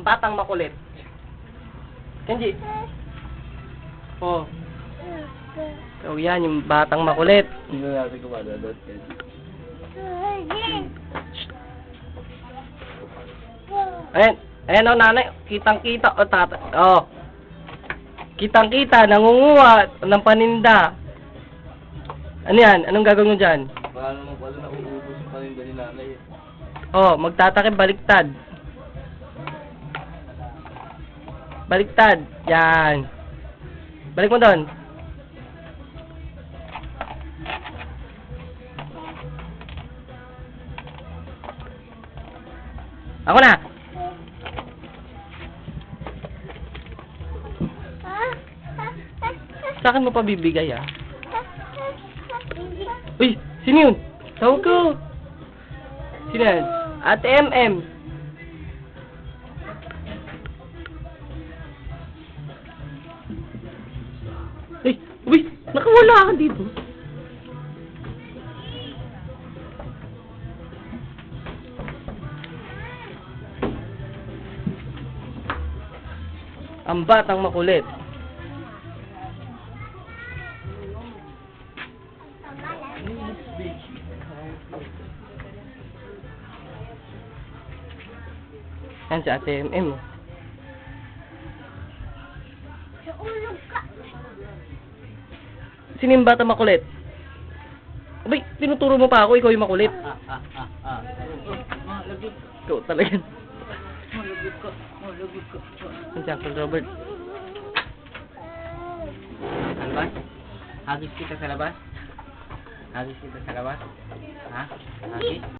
batang makulit. Kenji. Oh. So yan, yung batang makulit. Hindi natin kung ano doon. Ayan. Ayan o, nanay. Kitang-kita. O, tata. O. Kitang-kita. Nangunguha ng paninda. Ano yan? Anong gagawin mo dyan? Paano mo pala nauubos yung paninda ni nanay. Oh, magtatakip baliktad. Baliktad. Yan. Balik mo doon. Ako na. Sa akin mo pa bibigay ah. Uy, sino yun? Tawag ko. Sino yan? Ate MM. Uy, uy, nakawala ka dito. Ang batang makulit. Yan si Ate MM. Oh. Sino yung bata makulit? Abay, tinuturo mo pa ako, ikaw yung makulit. Ikaw talaga. Malagit ka. Malagit ka. Si Uncle Robert. Sa labas? Hagis kita sa labas? Hagis kita sa labas? Ha? Hagis?